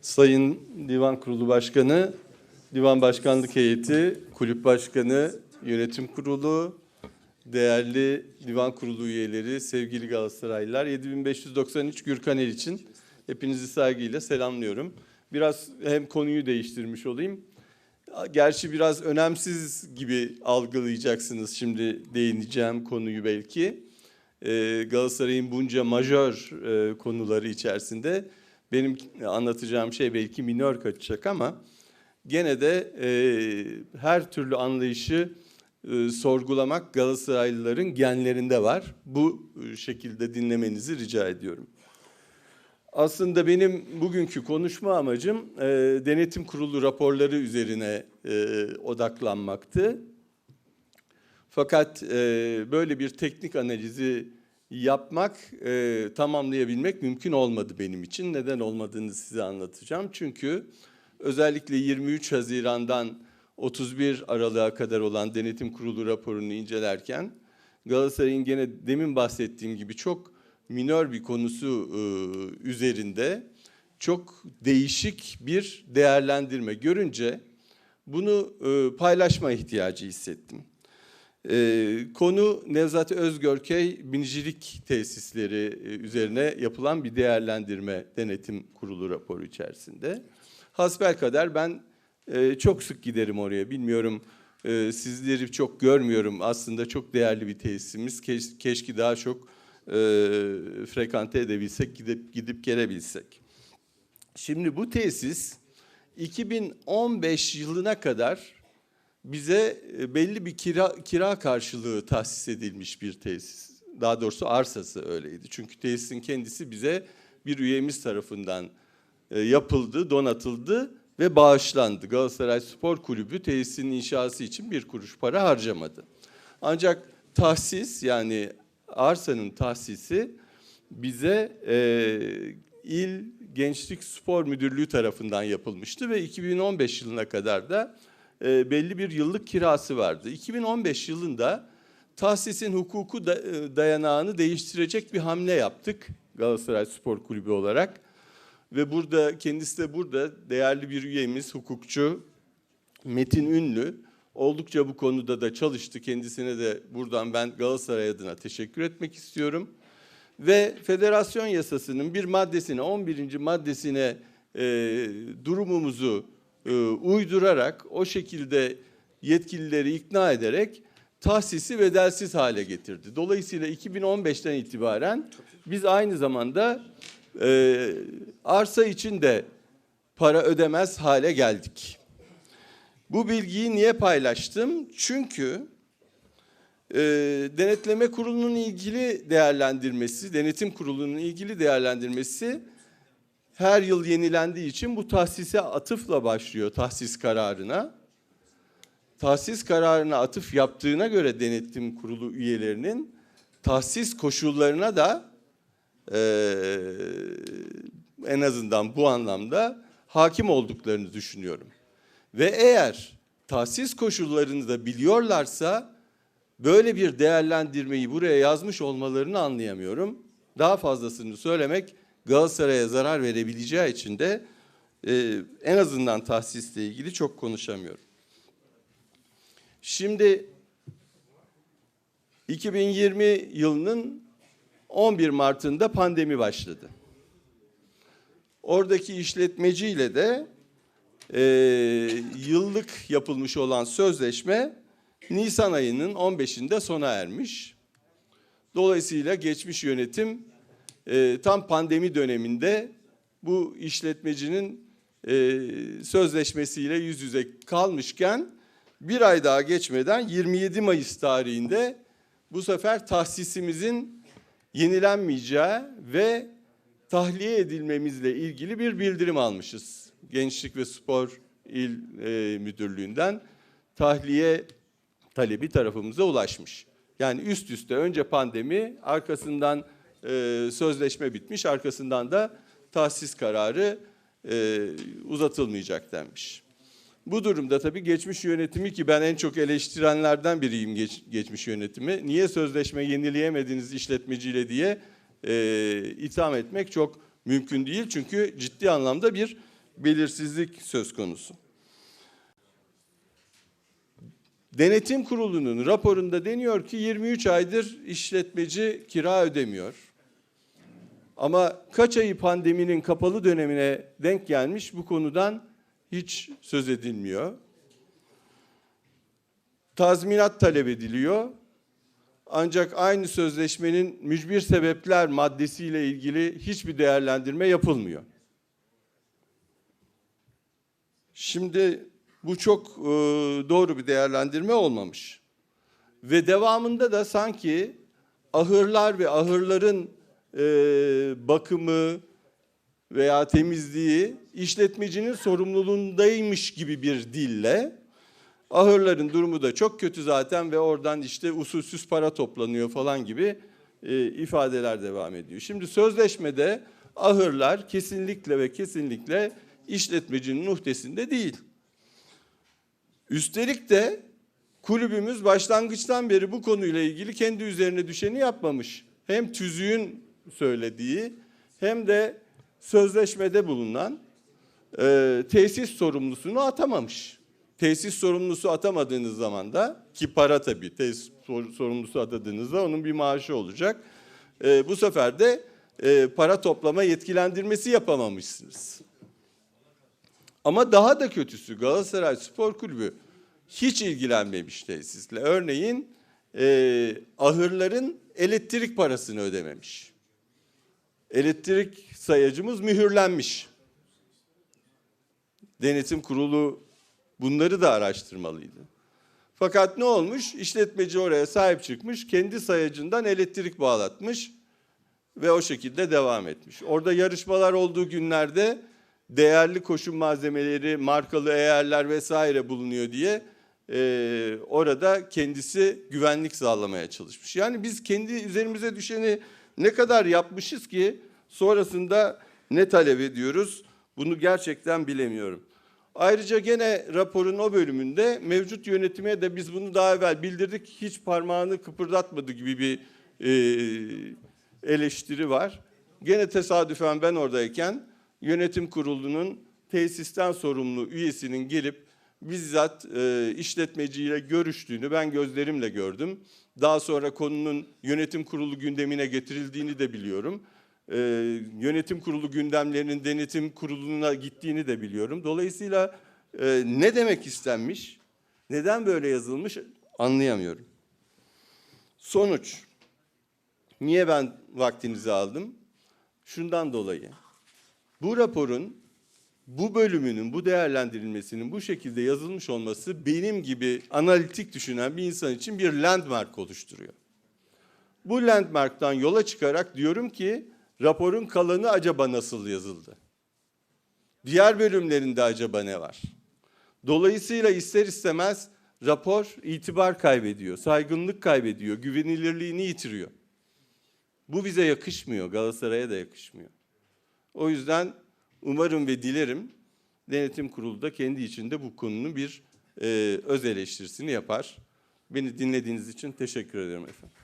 Sayın Divan Kurulu Başkanı, Divan Başkanlık Heyeti, Kulüp Başkanı, Yönetim Kurulu, değerli Divan Kurulu üyeleri, sevgili Galatasaraylılar, 7593 Gürkanel için hepinizi saygıyla selamlıyorum. Biraz hem konuyu değiştirmiş olayım. Gerçi biraz önemsiz gibi algılayacaksınız şimdi değineceğim konuyu belki. Ee, Galatasaray'ın bunca majör e, konuları içerisinde benim anlatacağım şey belki minör kaçacak ama gene de e, her türlü anlayışı e, sorgulamak Galatasaraylıların genlerinde var. Bu e, şekilde dinlemenizi rica ediyorum. Aslında benim bugünkü konuşma amacım e, denetim kurulu raporları üzerine e, odaklanmaktı. Fakat e, böyle bir teknik analizi yapmak, e, tamamlayabilmek mümkün olmadı benim için. Neden olmadığını size anlatacağım. Çünkü özellikle 23 Haziran'dan 31 Aralık'a kadar olan denetim kurulu raporunu incelerken Galatasaray'ın gene demin bahsettiğim gibi çok minör bir konusu e, üzerinde çok değişik bir değerlendirme görünce bunu e, paylaşma ihtiyacı hissettim. E, konu Nevzat Özgörkey binicilik tesisleri e, üzerine yapılan bir değerlendirme denetim kurulu raporu içerisinde. Hasbelkader ben e, çok sık giderim oraya. Bilmiyorum e, sizleri çok görmüyorum. Aslında çok değerli bir tesisimiz. Keş, keşke daha çok e, frekante edebilsek, gidip gidip gelebilsek. Şimdi bu tesis 2015 yılına kadar bize e, belli bir kira, kira karşılığı tahsis edilmiş bir tesis. Daha doğrusu arsası öyleydi. Çünkü tesisin kendisi bize bir üyemiz tarafından e, yapıldı, donatıldı ve bağışlandı. Galatasaray Spor Kulübü tesisin inşası için bir kuruş para harcamadı. Ancak tahsis yani arsanın tahsisi bize e, İl Gençlik Spor Müdürlüğü tarafından yapılmıştı ve 2015 yılına kadar da e, belli bir yıllık kirası vardı. 2015 yılında tahsisin hukuku da, e, dayanağını değiştirecek bir hamle yaptık Galatasaray Spor Kulübü olarak. Ve burada kendisi de burada değerli bir üyemiz, hukukçu Metin Ünlü oldukça bu konuda da çalıştı. Kendisine de buradan ben Galatasaray adına teşekkür etmek istiyorum. Ve federasyon yasasının bir maddesine, 11. maddesine e, durumumuzu e, uydurarak, o şekilde yetkilileri ikna ederek tahsisi bedelsiz hale getirdi. Dolayısıyla 2015'ten itibaren biz aynı zamanda e, arsa için de para ödemez hale geldik. Bu bilgiyi niye paylaştım? Çünkü e, denetleme kurulunun ilgili değerlendirmesi, denetim kurulunun ilgili değerlendirmesi her yıl yenilendiği için bu tahsise atıfla başlıyor tahsis kararına. Tahsis kararına atıf yaptığına göre denetim kurulu üyelerinin tahsis koşullarına da e, en azından bu anlamda hakim olduklarını düşünüyorum. Ve eğer tahsis koşullarını da biliyorlarsa böyle bir değerlendirmeyi buraya yazmış olmalarını anlayamıyorum. Daha fazlasını söylemek Galatasaray'a zarar verebileceği için de e, en azından tahsisle ilgili çok konuşamıyorum. Şimdi 2020 yılının 11 Mart'ında pandemi başladı. Oradaki işletmeciyle de e, yıllık yapılmış olan sözleşme Nisan ayının 15'inde sona ermiş. Dolayısıyla geçmiş yönetim e, tam pandemi döneminde bu işletmecinin e, sözleşmesiyle yüz yüze kalmışken bir ay daha geçmeden 27 Mayıs tarihinde bu sefer tahsisimizin yenilenmeyeceği ve tahliye edilmemizle ilgili bir bildirim almışız. Gençlik ve Spor İl e, Müdürlüğü'nden tahliye talebi tarafımıza ulaşmış. Yani üst üste önce pandemi, arkasından e, sözleşme bitmiş, arkasından da tahsis kararı e, uzatılmayacak denmiş. Bu durumda tabii geçmiş yönetimi ki ben en çok eleştirenlerden biriyim geç, geçmiş yönetimi. Niye sözleşme yenileyemediniz işletmeciyle diye e, itham etmek çok mümkün değil. Çünkü ciddi anlamda bir belirsizlik söz konusu. Denetim Kurulu'nun raporunda deniyor ki 23 aydır işletmeci kira ödemiyor. Ama kaç ayı pandeminin kapalı dönemine denk gelmiş bu konudan hiç söz edilmiyor. Tazminat talep ediliyor. Ancak aynı sözleşmenin mücbir sebepler maddesiyle ilgili hiçbir değerlendirme yapılmıyor. Şimdi bu çok e, doğru bir değerlendirme olmamış. Ve devamında da sanki ahırlar ve ahırların e, bakımı veya temizliği işletmecinin sorumluluğundaymış gibi bir dille ahırların durumu da çok kötü zaten ve oradan işte usulsüz para toplanıyor falan gibi e, ifadeler devam ediyor. Şimdi sözleşmede ahırlar kesinlikle ve kesinlikle işletmecinin uhdesinde değil. Üstelik de kulübümüz başlangıçtan beri bu konuyla ilgili kendi üzerine düşeni yapmamış. Hem tüzüğün söylediği hem de sözleşmede bulunan e, tesis sorumlusunu atamamış. Tesis sorumlusu atamadığınız zaman da ki para tabii tesis sor- sorumlusu atadığınızda onun bir maaşı olacak. E, bu sefer de e, para toplama yetkilendirmesi yapamamışsınız. Ama daha da kötüsü Galatasaray Spor Kulübü hiç ilgilenmemiş tesisle. Örneğin e, ahırların elektrik parasını ödememiş. Elektrik sayacımız mühürlenmiş. Denetim kurulu bunları da araştırmalıydı. Fakat ne olmuş? İşletmeci oraya sahip çıkmış, kendi sayacından elektrik bağlatmış ve o şekilde devam etmiş. Orada yarışmalar olduğu günlerde değerli koşum malzemeleri, markalı eğerler vesaire bulunuyor diye e, orada kendisi güvenlik sağlamaya çalışmış. Yani biz kendi üzerimize düşeni ne kadar yapmışız ki sonrasında ne talep ediyoruz bunu gerçekten bilemiyorum. Ayrıca gene raporun o bölümünde mevcut yönetime de biz bunu daha evvel bildirdik hiç parmağını kıpırdatmadı gibi bir e, eleştiri var. Gene tesadüfen ben oradayken yönetim kurulunun tesisten sorumlu üyesinin gelip bizzat e, işletmeciyle görüştüğünü ben gözlerimle gördüm. Daha sonra konunun yönetim kurulu gündemine getirildiğini de biliyorum. E, yönetim kurulu gündemlerinin denetim kuruluna gittiğini de biliyorum. Dolayısıyla e, ne demek istenmiş, neden böyle yazılmış anlayamıyorum. Sonuç, niye ben vaktinizi aldım? Şundan dolayı. Bu raporun bu bölümünün, bu değerlendirilmesinin bu şekilde yazılmış olması benim gibi analitik düşünen bir insan için bir landmark oluşturuyor. Bu landmarktan yola çıkarak diyorum ki raporun kalanı acaba nasıl yazıldı? Diğer bölümlerinde acaba ne var? Dolayısıyla ister istemez rapor itibar kaybediyor, saygınlık kaybediyor, güvenilirliğini yitiriyor. Bu bize yakışmıyor, Galatasaray'a da yakışmıyor. O yüzden umarım ve dilerim denetim kurulu da kendi içinde bu konunun bir e, öz eleştirisini yapar. Beni dinlediğiniz için teşekkür ederim efendim.